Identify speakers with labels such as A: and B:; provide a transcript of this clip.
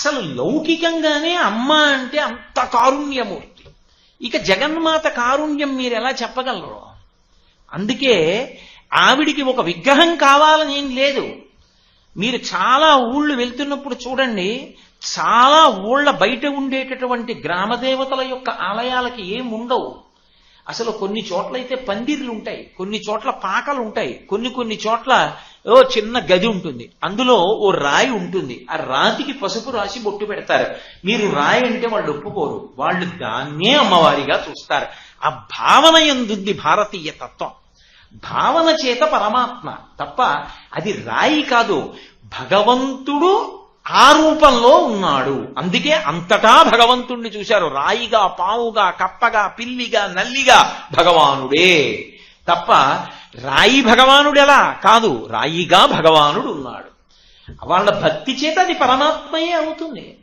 A: అసలు లౌకికంగానే అమ్మ అంటే అంత కారుణ్యమూర్తి. ఇక జగన్మాత కారుణ్యం మీరు ఎలా చెప్పగలరు? అందుకే ఆవిడికి ఒక విగ్రహం కావాలని ఏం లేదు. మీరు చాలా ఊళ్ళు వెళ్తున్నప్పుడు చూడండి చాలా ఊళ్ళ బయట ఉండేటటువంటి గ్రామదేవతల యొక్క ఆలయాలకి ఏం ఉండవు. అసలు కొన్ని చోట్ల అయితే పందిర్లు ఉంటాయి కొన్ని చోట్ల పాకలు ఉంటాయి కొన్ని కొన్ని చోట్ల ఓ చిన్న గది ఉంటుంది. అందులో ఓ రాయి ఉంటుంది. ఆ రాతికి పసుపు రాసి బొట్టు పెడతారు. మీరు రాయి అంటే వాళ్ళు ఒప్పుకోరు. వాళ్ళు దాన్నే అమ్మవారిగా చూస్తారు. ఆ భావన ఎందుంది భారతీయ తత్వం? భావన చేత పరమాత్మ తప్ప అది రాయి కాదు. భగవంతుడు ఆ రూపంలో ఉన్నాడు. అందుకే అంతటా భగవంతుణ్ణి చూశారు. రాయిగా పావుగా కప్పగా పిల్లిగా నల్లిగా భగవానుడే. తప్ప రాయి భగవానుడు ఎలా కాదు రాయిగా భగవానుడు ఉన్నాడు వాళ్ళ భక్తి చేత అది పరమాత్మయే అవుతుంది.